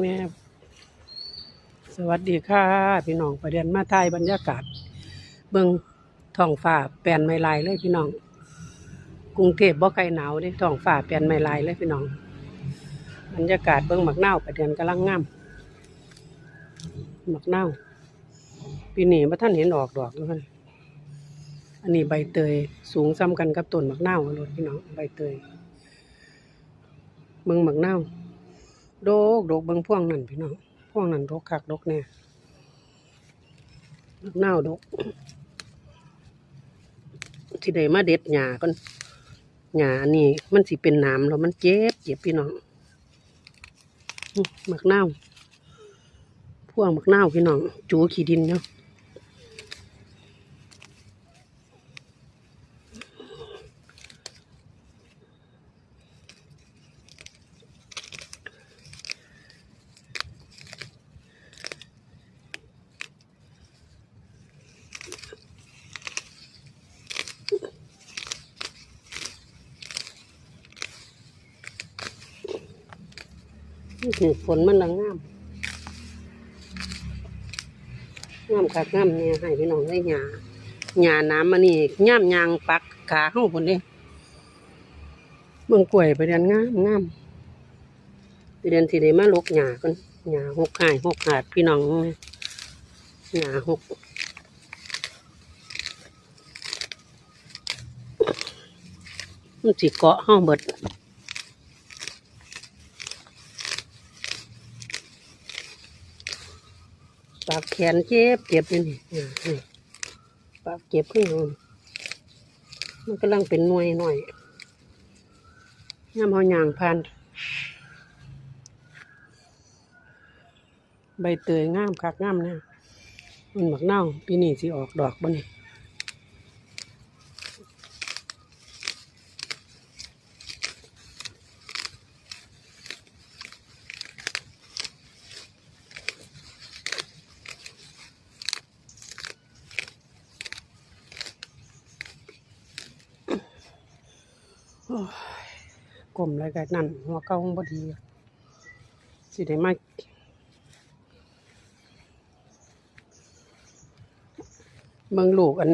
แม่สวัสดีค่ะ พี่น้องประเด็นมาถ่ายบรรยากาศ เบิ่งท้องฟ้าแปลนไม่ลายเลยพี่น้อง กรุงเทพบ่ใครหนาวเด้ท้องฟ้าแปลนไม่ลายเลยพี่น้อง บรรยากาศเบิ่งหมักเน่าประเด็นกำลังงามหมักเน่าปีนี้บ่ท่านเห็นออกดอกเลยอันนี้ใบเตยสูงซ้ำกันกับต้นหมักเน่าวรถพี่น้องใบเตยเบิ่งหมักเน่า โดกโดกเบิ้งพ่วงนั่นพี่น้องพ่วงนั่นดกคักดกแน่ยมักนาวดกที่ได้มาเด็ดหญ้าก่อนหญ้าอันนี้มันสิเป็นน้ำแล้วมันเจ็บเจ็บพี่น้องหมักนาวพวงหมักนาวพี่น้องจูขี้ดินเนาะ นี่คือฝนมันละงามงามคักงามเนี่ยให้พี่น้องได้หญ้าหญ้าน้ำมันนี่ย่ามยางปักขาเฮาฝนเด้เบิ่งกล้วยไปเดือนงามงามไปเดือนสิได้มาลกหญ้าก่อนหญ้าหกหายหกขาดพี่น้องหญ้าหกมันสิเกาะเฮาเบิด ปากแขนเจ็บเจ็บนี่นี่ปากเจ็บขึ้นอยู่มันกำลังเป็นหน่วยหน่อยย่ำหอยางพันใบเตยงามคักงามนะมันหมักเน่าปีนี้สิออกดอกบ่นี่ กลมอะไรกันนั่นหัวเก่าบ่ดี สิได้มาเบิ่งลูกอัน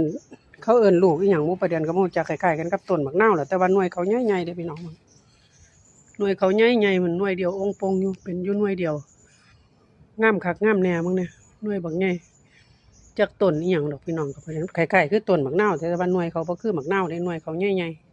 เขาเอินลูกอีหยังมูประเด็นก็บ่รู้จักคล้ายๆกันกับต้นบักนาวแหละแต่ว่าหน่วยเขาใหญ่ๆเด้พี่น้องมันหน่วยเขาใหญ่ๆมันหน่วยเดียวองค์ปงอยู่เป็นอยู่หน่วยเดียวงามคักงามแน่มึงเนี่ยหน่วยบักใหญ่จากต้นอีหยังดอกพี่น้องก็ประเด็นคล้ายๆคือต้นบักนาวแต่ว่าหน่วยเขาบ่คือบักนาวเด้หน่วยเขาใหญ่ๆ